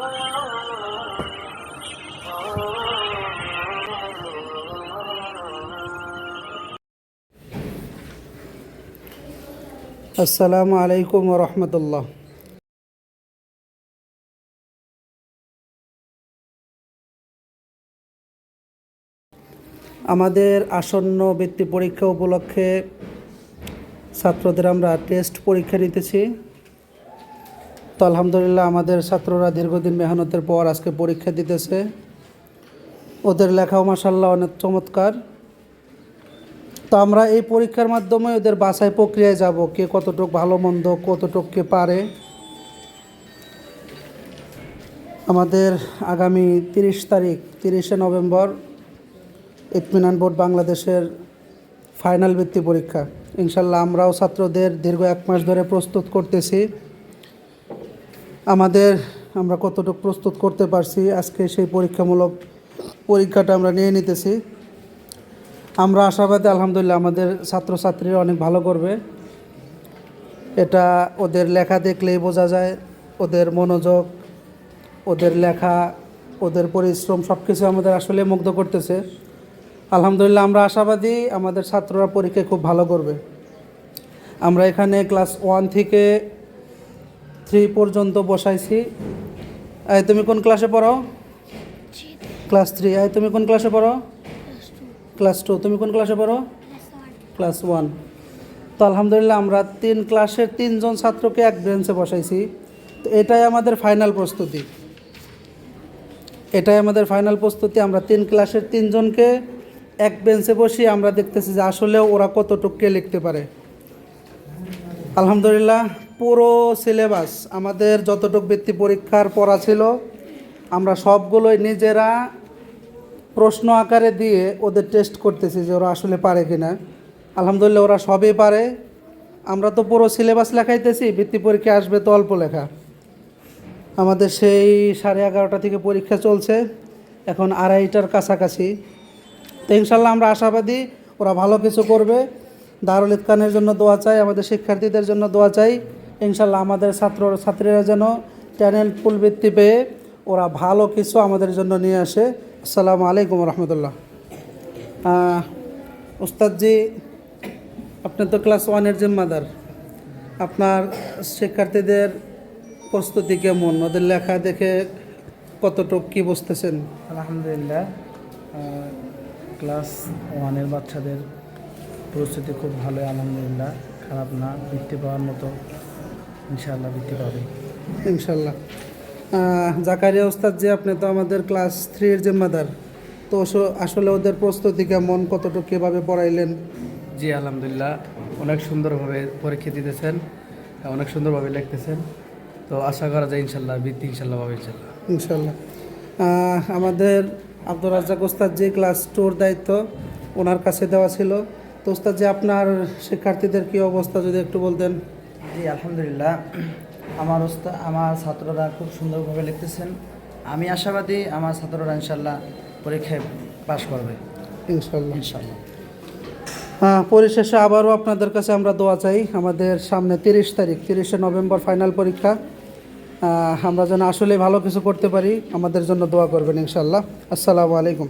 আসসালামু আলাইকুম রহমতুল্লাহ আমাদের আসন্ন বৃত্তি পরীক্ষা উপলক্ষে ছাত্রদের আমরা টেস্ট পরীক্ষা নিতেছি। তো আলহামদুলিল্লাহ আমাদের ছাত্ররা দীর্ঘদিন মেহনতের পর আজকে পরীক্ষা দিতেছে। ওদের লেখাও মাসাল্লাহ অনেক চমৎকার। তো আমরা এই পরীক্ষার মাধ্যমে ওদের বাছাই প্রক্রিয়ায় যাব, কে কতটুকু ভালো মন্দ, কতটুক কে পারে। আমাদের আগামী তিরিশ তারিখ, তিরিশে নভেম্বর ইতমিনান বোর্ড বাংলাদেশের ফাইনাল বৃত্তি পরীক্ষা। ইনশাল্লাহ আমরাও ছাত্রদের দীর্ঘ এক মাস ধরে প্রস্তুত করতেছি। আমাদের আমরা কতটুকু প্রস্তুত করতে পারছি, আজকে সেই পরীক্ষামূলক পরীক্ষাটা আমরা নিয়ে নিতেছি। আমরা আশাবাদী, আলহামদুলিল্লাহ, আমাদের ছাত্রছাত্রীরা অনেক ভালো করবে। এটা ওদের লেখা দেখলেই বোঝা যায়, ওদের মনোযোগ, ওদের লেখা, ওদের পরিশ্রম সব কিছু আমাদের আসলে মুগ্ধ করতেছে। আলহামদুলিল্লাহ, আমরা আশাবাদী, আমাদের ছাত্ররা পরীক্ষায় খুব ভালো করবে। আমরা এখানে ক্লাস ওয়ান থেকে থ্রি পর্যন্ত বসাইছি। আয় তুমি কোন ক্লাসে পড়ো? ক্লাস থ্রি আয় তুমি কোন ক্লাসে পড়ো? ক্লাস টু তুমি কোন ক্লাসে পড়ো? ক্লাস ওয়ান তো আলহামদুলিল্লাহ আমরা তিন ক্লাসের তিনজন ছাত্রকে এক বেঞ্চে বসাইছি। তো এটাই আমাদের ফাইনাল প্রস্তুতি। এটাই আমাদের ফাইনাল প্রস্তুতি। আমরা তিন ক্লাসের তিনজনকে এক বেঞ্চে বসিয়ে আমরা দেখতেছি যে আসলে ওরা কতটুকু লিখতে পারে। আলহামদুলিল্লাহ পুরো সিলেবাস, আমাদের যতটুকু বৃত্তি পরীক্ষার পড়া ছিল, আমরা সবগুলোই নিজেরা প্রশ্ন আকারে দিয়ে ওদের টেস্ট করতেছি যে ওরা আসলে পারে কি না আলহামদুলিল্লাহ ওরা সবই পারে। আমরা তো পুরো সিলেবাস লেখাইতেছি, বৃত্তি পরীক্ষা আসবে তো অল্প লেখা। আমাদের সেই সাড়ে এগারোটা থেকে পরীক্ষা চলছে, এখন আড়াইটার কাছাকাছি। তো ইনশাল্লাহ আমরা আশাবাদী ওরা ভালো কিছু করবে। দারুল ইতকানের জন্য দোয়া চাই, আমাদের শিক্ষার্থীদের জন্য দোয়া চাই। ইনশাল্লাহ আমাদের ছাত্র ছাত্রীরা যেন ট্যানেল ফুল বৃত্তি পেয়ে ওরা ভালো কিছু আমাদের জন্য নিয়ে আসে। আসসালামু আলাইকুম রহমতুল্লাহ। উস্তাদজি আপনি তো ক্লাস ওয়ানের জিম্মাদার। আপনার শিক্ষার্থীদের প্রস্তুতি কেমন? ওদের লেখা দেখে কতটুক কী বুঝতেছেন? আলহামদুলিল্লাহ ক্লাস ওয়ানের বাচ্চাদের প্রস্তুতি খুব ভালো আলহামদুলিল্লাহ। খারাপ না, বৃত্তি পাওয়ার মতো। ইনশাআল্লাহ বৃত্তি পাবে। ইনশাল্লাহ জাকারিয়া ওস্তাদ যে আপনি তো আমাদের ক্লাস থ্রির জিম্মাদার তো আসলে ওদের প্রস্তুতি কেমন? কতটুকু কীভাবে পড়াইলেন? জি আলহামদুলিল্লাহ। অনেক সুন্দরভাবে পরীক্ষা দিতেছেন অনেক সুন্দরভাবে লিখতেছেন। তো আশা করা যায় ইনশাল্লাহ বৃত্তি ইনশাল্লাহ পাবে ইনশাল্লাহ ইনশাল্লাহ আমাদের আব্দুর রাজ্জাক ওস্তাদ যে ক্লাস টুর দায়িত্ব ওনার কাছে দেওয়া ছিল। তো ওস্তাদ যে আপনার শিক্ষার্থীদের কী অবস্থা যদি একটু বলতেন? জি আলহামদুলিল্লাহ। আমার ওস্তা আমার ছাত্ররা খুব সুন্দরভাবে লিখতেছেন। আমি আশাবাদী আমার ছাত্ররা ইনশাল্লাহ পরীক্ষায় পাশ করবে। ইনশাল্লাহ। ইনশাল্লাহ। হ্যাঁ পরিশেষে আবারও আপনাদের কাছে আমরা দোয়া চাই। আমাদের সামনে তিরিশ তারিখ তিরিশে নভেম্বর ফাইনাল পরীক্ষা। আমরা যেন আসলে ভালো কিছু করতে পারি। আমাদের জন্য দোয়া করবেন ইনশাল্লাহ। আসসালামু আলাইকুম।